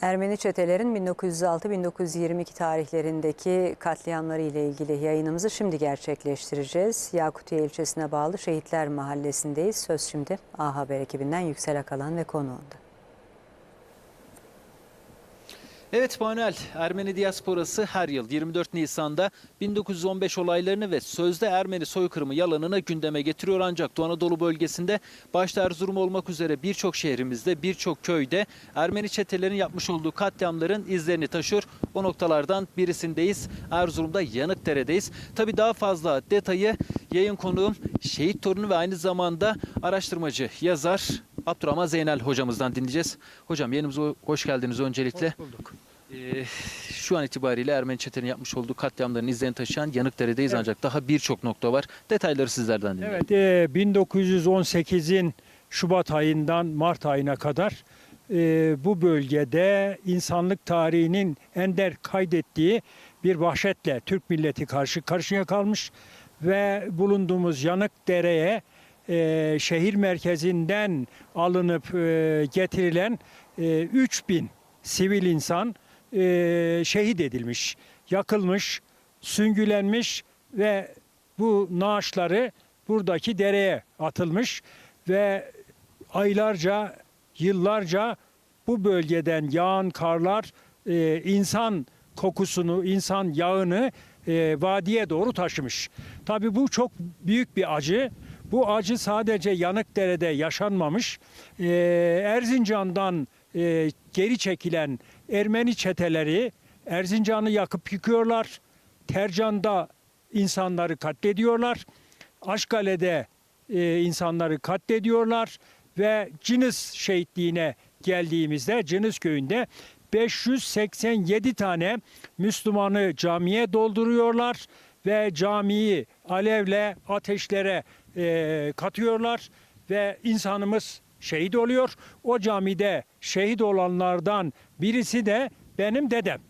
Ermeni çetelerin 1906-1922 tarihlerindeki katliamları ile ilgili yayınımızı şimdi gerçekleştireceğiz. Yakutiye ilçesine bağlı Şehitler Mahallesi'ndeyiz. Söz şimdi A Haber ekibinden Yüksel Akalan ve konuğunda. Evet Manuel, Ermeni diasporası her yıl 24 Nisan'da 1915 olaylarını ve sözde Ermeni soykırımı yalanını gündeme getiriyor. Ancak Doğu Anadolu bölgesinde başta Erzurum olmak üzere birçok şehrimizde, birçok köyde Ermeni çetelerin yapmış olduğu katliamların izlerini taşıyor. O noktalardan birisindeyiz. Erzurum'da Yanıkdere'deyiz. Tabii daha fazla detayı yayın konuğum şehit torunu ve aynı zamanda araştırmacı, yazar Abdurrahman Zeynel hocamızdan dinleyeceğiz. Hocam yayınımıza hoş geldiniz öncelikle. Hoş bulduk. Ee, şu an itibariyle Ermeni çetenin yapmış olduğu katliamların izlerini taşıyan Yanıkdere'deyiz Evet. ancak daha birçok nokta var. Detayları sizlerden dinleyelim. Evet, e, 1918'in Şubat ayından Mart ayına kadar e, bu bölgede insanlık tarihinin ender kaydettiği bir vahşetle Türk milleti karşı karşıya kalmış ve bulunduğumuz Yanıkdere'ye e, şehir merkezinden alınıp e, getirilen e, 3000 sivil insan e, şehit edilmiş, yakılmış, süngülenmiş ve bu naaşları buradaki dereye atılmış ve aylarca, yıllarca bu bölgeden yağan karlar e, insan kokusunu, insan yağını e, vadiye doğru taşımış. Tabii bu çok büyük bir acı. Bu acı sadece Yanıkdere'de yaşanmamış. E, Erzincan'dan e, geri çekilen Ermeni çeteleri Erzincan'ı yakıp yıkıyorlar. Tercan'da insanları katlediyorlar. Aşkale'de e, insanları katlediyorlar ve Cınız şehitliğine geldiğimizde Cınız köyünde 587 tane Müslümanı camiye dolduruyorlar ve camiyi alevle ateşlere e, katıyorlar ve insanımız şehit oluyor. O camide şehit olanlardan birisi de benim dedem.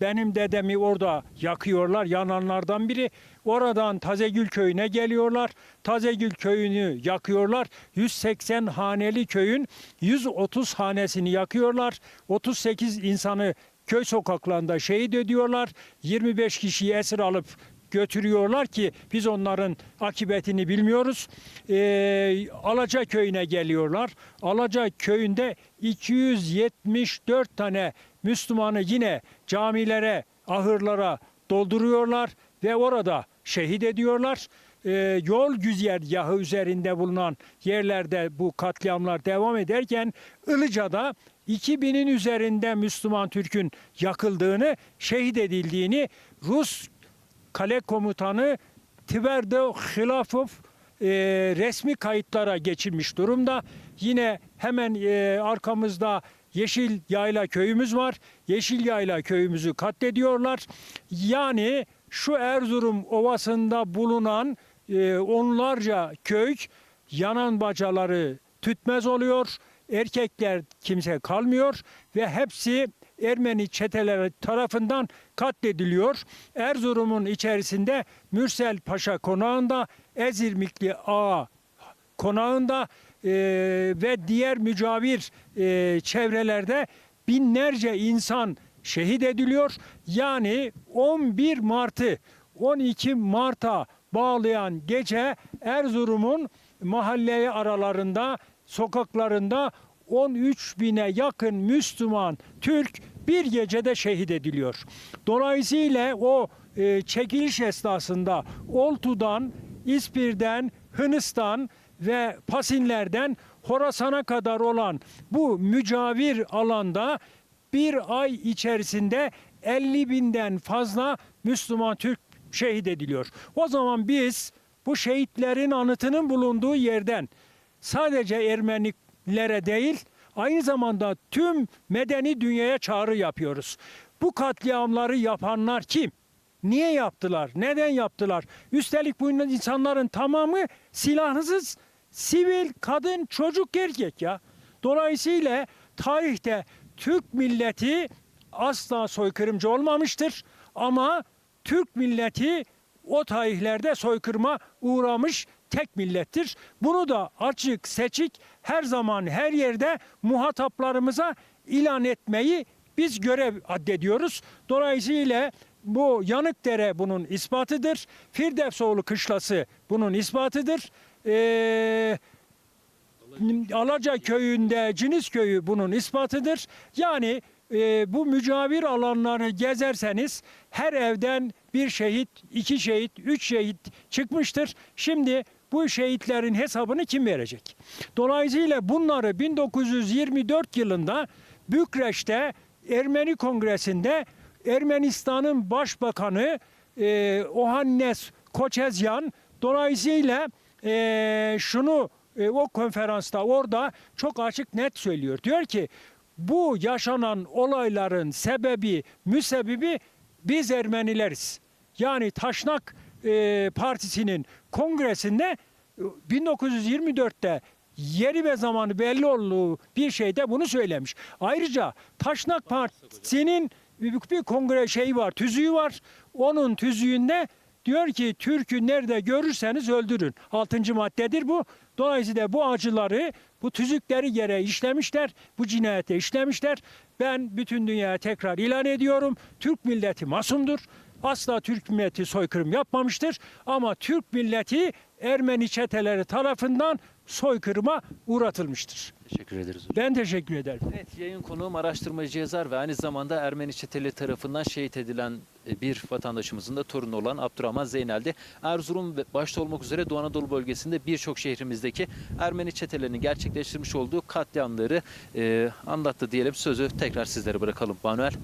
Benim dedemi orada yakıyorlar, yananlardan biri. Oradan Tazegül köyüne geliyorlar. Tazegül köyünü yakıyorlar. 180 haneli köyün 130 hanesini yakıyorlar. 38 insanı köy sokaklarında şehit ediyorlar. 25 kişiyi esir alıp götürüyorlar ki biz onların akıbetini bilmiyoruz. Ee, Alaca köyüne geliyorlar. Alaca köyünde 274 tane Müslümanı yine camilere, ahırlara dolduruyorlar ve orada şehit ediyorlar. Ee, yol güzergahı üzerinde bulunan yerlerde bu katliamlar devam ederken Ilıca'da 2000'in üzerinde Müslüman Türk'ün yakıldığını, şehit edildiğini Rus kale komutanı Tverdo Hilafov e, resmi kayıtlara geçilmiş durumda. Yine hemen e, arkamızda Yeşil Yayla köyümüz var. Yeşil Yayla köyümüzü katlediyorlar. Yani şu Erzurum Ovası'nda bulunan e, onlarca köy yanan bacaları tütmez oluyor. Erkekler kimse kalmıyor ve hepsi Ermeni çeteleri tarafından katlediliyor. Erzurum'un içerisinde Mürsel Paşa konağında, Ezirmikli Ağa konağında e, ve diğer mücavir e, çevrelerde binlerce insan şehit ediliyor. Yani 11 Mart'ı 12 Mart'a bağlayan gece Erzurum'un mahalle aralarında, sokaklarında 13 bine yakın Müslüman Türk bir gecede şehit ediliyor. Dolayısıyla o e, çekiliş esnasında Oltu'dan, İspir'den, Hınıs'tan ve Pasinler'den Horasan'a kadar olan bu mücavir alanda bir ay içerisinde 50 binden fazla Müslüman Türk şehit ediliyor. O zaman biz bu şehitlerin anıtının bulunduğu yerden sadece Ermenilere değil aynı zamanda tüm medeni dünyaya çağrı yapıyoruz. Bu katliamları yapanlar kim? Niye yaptılar? Neden yaptılar? Üstelik bu insanların tamamı silahsız, sivil, kadın, çocuk, erkek ya. Dolayısıyla tarihte Türk milleti asla soykırımcı olmamıştır. Ama Türk milleti o tarihlerde soykırıma uğramış tek millettir. Bunu da açık seçik her zaman her yerde muhataplarımıza ilan etmeyi biz görev addediyoruz. Dolayısıyla bu Yanıkdere bunun ispatıdır. Firdevsoğlu Kışlası bunun ispatıdır. Ee, Alaca köyünde Ciniz köyü bunun ispatıdır. Yani e, bu mücavir alanları gezerseniz her evden bir şehit, iki şehit, üç şehit çıkmıştır. Şimdi bu şehitlerin hesabını kim verecek? Dolayısıyla bunları 1924 yılında Bükreş'te Ermeni Kongresi'nde Ermenistan'ın Başbakanı e, Ohannes Koçezyan dolayısıyla e, şunu e, o konferansta orada çok açık net söylüyor. Diyor ki bu yaşanan olayların sebebi, müsebbibi biz Ermenileriz. Yani Taşnak e, Partisi'nin kongresinde e, 1924'te yeri ve zamanı belli olduğu bir şeyde bunu söylemiş. Ayrıca Taşnak Partisi'nin bir kongre şeyi var, tüzüğü var. Onun tüzüğünde diyor ki Türk'ü nerede görürseniz öldürün. Altıncı maddedir bu. Dolayısıyla bu acıları, bu tüzükleri yere işlemişler, bu cinayete işlemişler. Ben bütün dünyaya tekrar ilan ediyorum. Türk milleti masumdur. Asla Türk milleti soykırım yapmamıştır. Ama Türk milleti Ermeni çeteleri tarafından soykırıma uğratılmıştır. Teşekkür ederiz hocam. Ben teşekkür ederim. Evet yayın konuğum araştırmacı yazar ve aynı zamanda Ermeni çeteli tarafından şehit edilen e, bir vatandaşımızın da torunu olan Abdurrahman Zeynel'di. Erzurum başta olmak üzere Doğu Anadolu bölgesinde birçok şehrimizdeki Ermeni çetelerinin gerçekleştirmiş olduğu katliamları e, anlattı diyelim. Sözü tekrar sizlere bırakalım. Manuel.